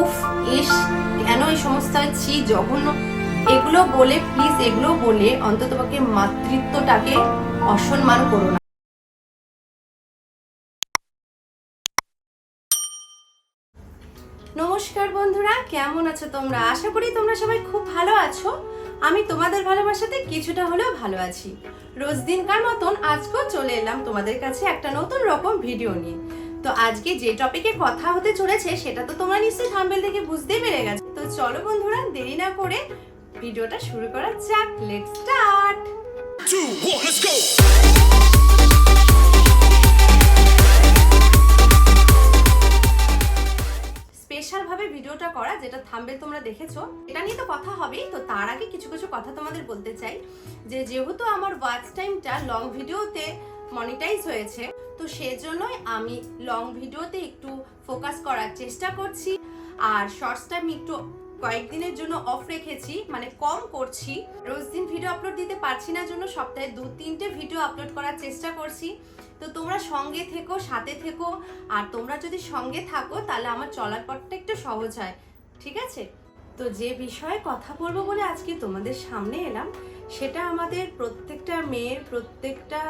উফ, ইস, কেন এই সমস্ত ছি জঘন্য? এগুলো বলে প্লিজ এগুলো বলে অন্ততপক্ষে মাতৃত্বটাকে অসম্মান করো না। নমস্কার বন্ধুরা, কেমন আছো তোমরা? আশা করি তোমরা সবাই খুব ভালো আছো। আমি তোমাদের ভালোবাসাতে কিছুটা হলেও ভালো আছি। রোজ দিনকার মতন আজকেও চলে এলাম তোমাদের কাছে একটা নতুন রকম ভিডিও নিয়ে। তো আজকে যে টপিকে কথা হতে চলেছে সেটা তো তোমরা নিশ্চয়ই থাম্বেল থেকে বুঝতেই পেরে গেছো। তো চলো বন্ধুরা দেরি না করে ভিডিওটা শুরু করা যাক। Let's start two, one, let's go. Special ভিডিওটা করা যেটা থাম্বেল তোমরা দেখেছ এটা নিয়ে তো কথা হবেই। তো তার আগে কিছু কিছু কথা তোমাদের বলতে চাই যে যেহেতু আমার ওয়াচ টাইমটা লং ভিডিওতে মনিটাইজ হয়েছে তো সেজন্যই আমি লং ভিডিওতে একটু ফোকাস করার চেষ্টা করছি। আর শর্টসটা আমি একটু কয়েকদিনের জন্য অফ রেখেছি মানে কম করছি। রোজ দিন ভিডিও আপলোড দিতে পারছি না জন্য সপ্তাহে দু, তিনটে ভিডিও আপলোড করার চেষ্টা করছি। তো তোমরা সঙ্গে থেকো, সাথে থেকো। আর তোমরা যদি সঙ্গে থাকো, তাহলে আমার চলার পথটা একটু সহজ হয়। ঠিক আছে? তো যে বিষয়ে কথা বলব বলে আজকে তোমাদের সামনে এলাম, সেটা আমাদের প্রত্যেকটা মেয়ের প্রত্যেকটা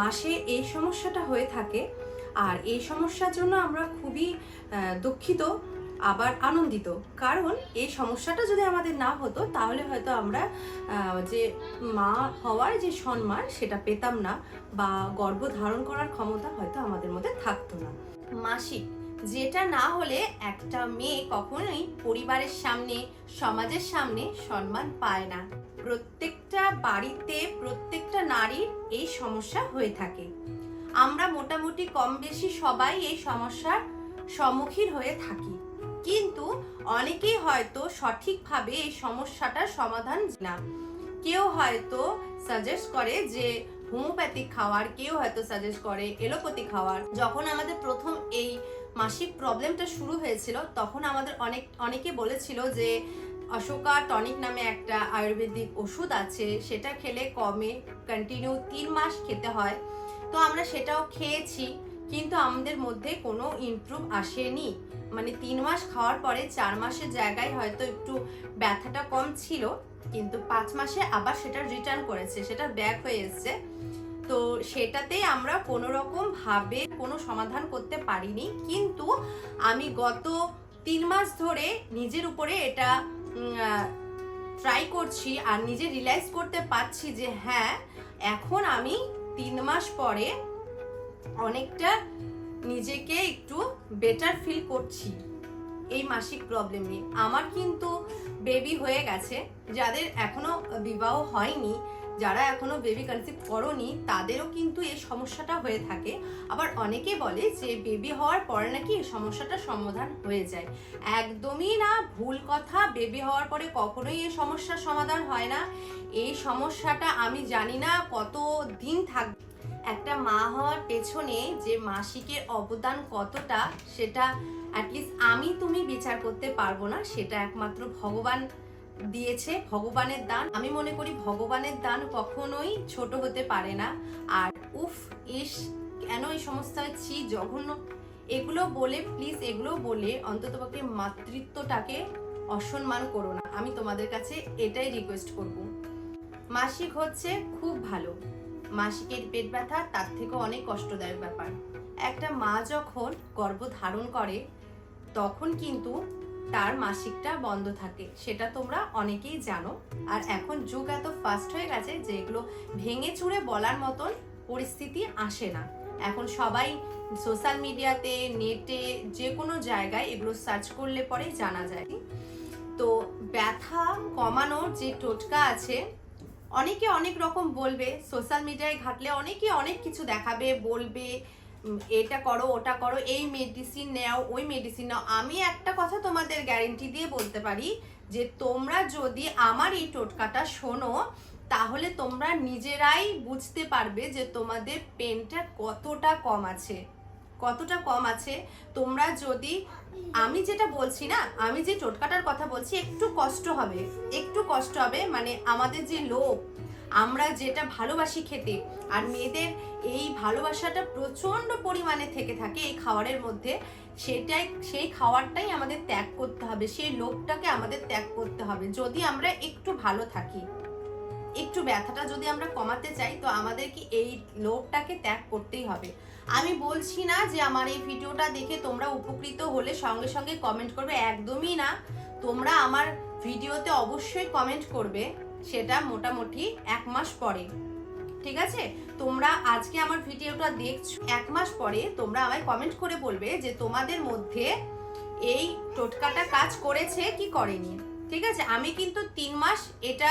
মাসে এই সমস্যাটা হয়ে থাকে। আর এই সমস্যার জন্য আমরা খুবই দুঃখিত, আবার আনন্দিত। কারণ এই সমস্যাটা যদি আমাদের না হতো, তাহলে হয়তো আমরা যে মা হওয়ার যে সম্মান, সেটা পেতাম না বা গর্ভ ধারণ করার ক্ষমতা হয়তো আমাদের মধ্যে থাকতো না। মাসিক যেটা না হলে একটা মেয়ে কখনোই পরিবারের সামনে, সমাজের সামনে সম্মান পায় না। প্রত্যেকটা বাড়িতে প্রত্যেকটা নারীর এই সমস্যা হয়ে থাকে। আমরা মোটামুটি কম বেশি সবাই এই সমস্যার সম্মুখীন হয়ে থাকি। কিন্তু অনেকেই হয়তো সঠিকভাবে এই সমস্যাটার সমাধান না। কেউ হয়তো সাজেস্ট করে যে হোমিওপ্যাথিক খাওয়ার, কেউ হয়তো সাজেস্ট করে এলোপ্যাথি খাওয়ার। যখন আমাদের প্রথম এই মাসিক প্রবলেমটা শুরু হয়েছিল, তখন আমাদের অনেক, অনেকে বলেছিল যে অশোকা টনিক নামে একটা আয়ুর্বেদিক ওষুধ আছে, সেটা খেলে কমে কন্টিনিউ তিন মাস খেতে হয়। তো আমরা সেটাও খেয়েছি, কিন্তু আমাদের মধ্যে কোনো ইমপ্রুভ আসেনি। মানে তিন মাস খাওয়ার পরে চার মাসের জায়গায় হয়তো একটু ব্যথাটা কম ছিল, কিন্তু পাঁচ মাসে আবার সেটা রিটার্ন করেছে, সেটা ব্যাক হয়ে এসছে। তো সেটাতেই আমরা কোনো রকম ভাবে কোনো সমাধান করতে পারিনি। কিন্তু আমি গত তিন মাস ধরে নিজের উপরে এটা ট্রাই করছি আর নিজে রিয়েলাইজ করতে পারছি যে হ্যাঁ এখন আমি তিন মাস পরে অনেকটা নিজেকে একটু বেটার ফিল করছি এই মাসিক প্রবলেম নিয়ে। আমার কিন্তু বেবি হয়ে গেছে, যাদের এখনও বিবাহ হয়নি। যারা এখনও বেবি কনসিভ করনি, তাদেরও কিন্তু এই সমস্যাটা হয়ে থাকে। আবার অনেকে বলে যে বেবি হওয়ার পরে নাকি এই সমস্যাটার সমাধান হয়ে যায়। একদমই না, ভুল কথা। বেবি হওয়ার পরে কখনোই এই সমস্যার সমাধান হয় না। এই সমস্যাটা আমি জানি না কত দিন থাকবে একটা মা হওয়ার পেছনে যে মাসিকের অবদান কতটা, সেটা অ্যাটলিস্ট আমি তুমি বিচার করতে পারব না। সেটা একমাত্র ভগবান দিয়েছে ভগবানের দান। আমি মনে করি ভগবানের দান কখনোই ছোট হতে পারে না। আর উফ, ইস, কেন এই সমস্ত ছি, জঘন্য। এগুলো বলে প্লিজ এগুলো বলে অন্ততপক্ষে মাতৃত্বটাকে অসম্মান করো না। আমি তোমাদের কাছে এটাই রিকোয়েস্ট করব। মাসিক হচ্ছে খুব ভালো। মাসিকের পেট ব্যথা তার থেকে অনেক কষ্টদায়ক ব্যাপার। একটা মা যখন গর্ভ ধারণ করে, তখন কিন্তু তার মাসিকটা বন্ধ থাকে, সেটা তোমরা অনেকেই জানো। আর এখন যুগ এত ফাস্ট হয়ে গেছে যে এগুলো ভেঙে চুরে বলার মতন পরিস্থিতি আসে না। এখন সবাই সোশ্যাল মিডিয়াতে নেটে যে কোনো জায়গায় এগুলো সার্চ করলে পরে জানা যায়। তো ব্যথা কমানোর যে টোটকা আছে, অনেকে অনেক রকম বলবে সোশ্যাল মিডিয়ায় ঘাটলে অনেকে অনেক কিছু দেখাবে, বলবে এটা করো, ওটা করো, এই মেডিসিন নাও, ওই মেডিসিন নাও। আমি একটা কথা তোমাদের গ্যারেন্টি দিয়ে বলতে পারি যে তোমরা যদি আমার এই টোটকাটা শোনো, তাহলে তোমরা নিজেরাই বুঝতে পারবে যে তোমাদের পেনটা কতটা কম আছে। কতটা কম আছে। তোমরা যদি, আমি যেটা বলছি না, আমি যে টোটকাটার কথা বলছি, একটু কষ্ট হবে, একটু কষ্ট হবে মানে আমাদের যে লোভ আমরা যেটা ভালোবাসি খেতে, আর মেয়েদের এই ভালোবাসাটা প্রচণ্ড পরিমাণে থেকে থাকে এই খাবারের মধ্যে, সেটাই, সেই খাবারটাই আমাদের ত্যাগ করতে হবে, সেই লোভটাকে আমাদের ত্যাগ করতে হবে, যদি আমরা একটু ভালো থাকি। একটু ব্যথাটা যদি আমরা কমাতে চাই, তো আমাদের কি এই লোভটাকে ত্যাগ করতেই হবে। আমি বলছি না যে আমার এই ভিডিওটা দেখে তোমরা উপকৃত হলে সঙ্গে সঙ্গে কমেন্ট করবে, একদমই না। তোমরা আমার ভিডিওতে অবশ্যই কমেন্ট করবে। সেটা মোটামুটি এক মাস পরে। ঠিক আছে? তোমরা আজকে আমার ভিডিওটা দেখছ, এক মাস পরে তোমরা আমায় কমেন্ট করে বলবে যে তোমাদের মধ্যে এই টোটকাটা কাজ করেছে কি করেনি। ঠিক আছে? আমি কিন্তু তিন মাস এটা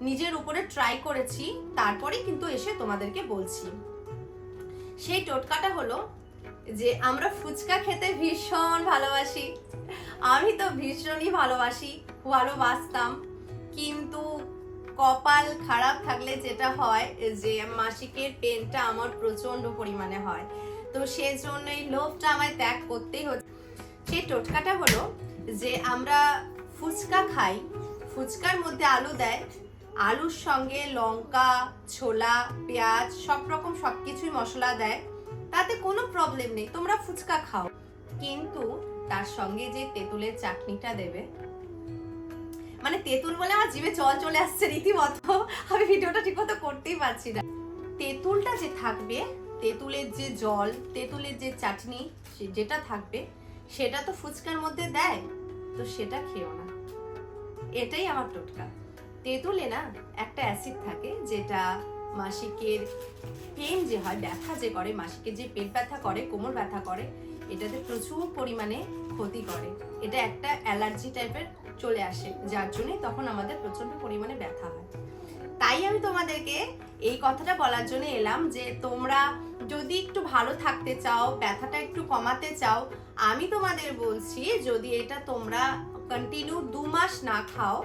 নিজের উপরে ট্রাই করেছি, তারপরে কিন্তু এসে তোমাদেরকে বলছি। সেই টোটকাটা হলো যে আমরা ফুচকা খেতে ভীষণ ভালোবাসি। আমি তো ভীষণই ভালোবাসি ভালোবাসতাম কিন্তু কপাল খারাপ থাকলে যেটা হয় যে মাসিকের পেনটা আমার প্রচণ্ড পরিমাণে হয়। তো সেজন্য এই লোভটা আমায় ত্যাগ করতেই হচ্ছে। সেই টোটকাটা হলো যে আমরা ফুচকা খাই, ফুচকার মধ্যে আলু দেয়, আলুর সঙ্গে লঙ্কা, ছোলা, পেঁয়াজ, সব রকম সব কিছুই মশলা দেয়, তাতে কোনো প্রবলেম নেই, তোমরা ফুচকা খাও। কিন্তু তার সঙ্গে যে তেঁতুলের চাটনিটা দেবে মানে তেঁতুল বলে আমার জিভে জল চলে আসছে রীতিমতো। আমি ভিডিওটা ঠিক মতো করতেই পারছি না। তেঁতুলটা যে থাকবে, তেঁতুলের যে জল, তেঁতুলের যে চাটনি যেটা থাকবে, সেটা তো ফুচকার মধ্যে দেয়, তো সেটা খেও না। এটাই আমার টোটকা। তেঁতুলে না একটা অ্যাসিড থাকে, যেটা মাসিকের পেন যে হয়, ব্যথা যে করে, মাসিকের যে পেট ব্যথা করে, কোমর ব্যথা করে, এটাতে প্রচুর পরিমাণে ক্ষতি করে। এটা একটা অ্যালার্জি টাইপের চলে আসে, যার জন্য তখন আমাদের প্রচণ্ড পরিমাণে ব্যথা হয়। তাই আমি তোমাদেরকে এই কথাটা বলার জন্য এলাম যে তোমরা যদি একটু ভালো থাকতে চাও, ব্যথাটা একটু কমাতে চাও, আমি তোমাদের বলছি যদি এটা তোমরা কন্টিনিউ দু মাস না খাও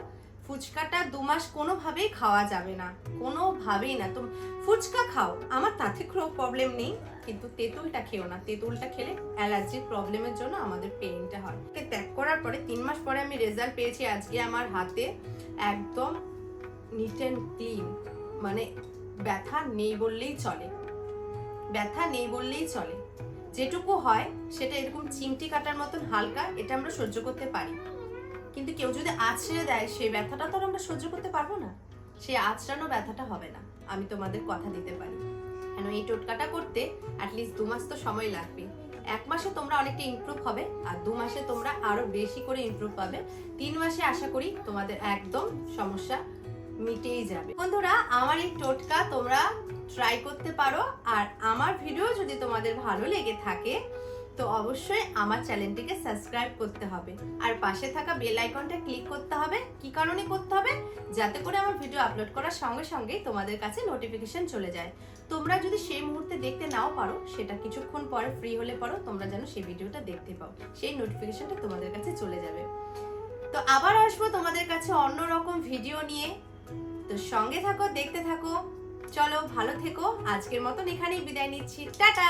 ফুচকাটা দু মাস কোনোভাবেই খাওয়া যাবে না, কোনোভাবেই না। তো ফুচকা খাও, আমার তাতে কোনো প্রবলেম নেই, কিন্তু তেঁতুলটা খেও না। তেঁতুলটা খেলে অ্যালার্জির প্রবলেমের জন্য আমাদের পেইনটা হয়। ত্যাগ করার পরে তিন মাস পরে আমি রেজাল্ট পেয়েছি আজকে আমার হাতে একদম নিট অ্যান্ড ক্লিন মানে ব্যথা নেই বললেই চলে। ব্যথা নেই বললেই চলে। যেটুকু হয় সেটা এরকম চিমটি কাটার মতন হালকা, এটা আমরা সহ্য করতে পারি। কিন্তু কেউ যদি আছড়ে দেয়, সেই ব্যথাটা তো আমরা সহ্য করতে পারব না। সেই আছড়ানো ব্যথাটা হবে না। আমি তোমাদের কথা দিতে পারি। কেন, এই টোটকাটা করতে অ্যাটলিস্ট দু মাস তো সময় লাগবে। এক মাসে তোমরা অনেকটা ইমপ্রুভ হবে, আর দু মাসে তোমরা আরও বেশি করে ইমপ্রুভ পাবে। তিন মাসে আশা করি তোমাদের একদম সমস্যা মিটেই যাবে। বন্ধুরা, আমার এই টোটকা তোমরা ট্রাই করতে পারো, আর আমার ভিডিও যদি তোমাদের ভালো লেগে থাকে তো অবশ্যই আমার চ্যানেলটিকে সাবস্ক্রাইব করতে হবে। আর পাশে থাকা বেল আইকনটা ক্লিক করতে হবে। কি কারণে করতে হবে? যাতে করে আমার ভিডিও আপলোড করার সঙ্গে সঙ্গেই তোমাদের কাছে নোটিফিকেশন চলে যায়। তোমরা যদি সেই মুহূর্তে দেখতে নাও পারো, সেটা কিছুক্ষণ পরে ফ্রি হলে পারো তোমরা যেন সেই ভিডিওটা দেখতে পাও। সেই নোটিফিকেশনটা তোমাদের কাছে চলে যাবে। তো আবার আসব তোমাদের কাছে অন্য রকম ভিডিও নিয়ে। তো সঙ্গে থাকো, দেখতে থাকো। চলো, ভালো থেকো। আজকের মতন এখানেই বিদায় নিচ্ছি। টাটা!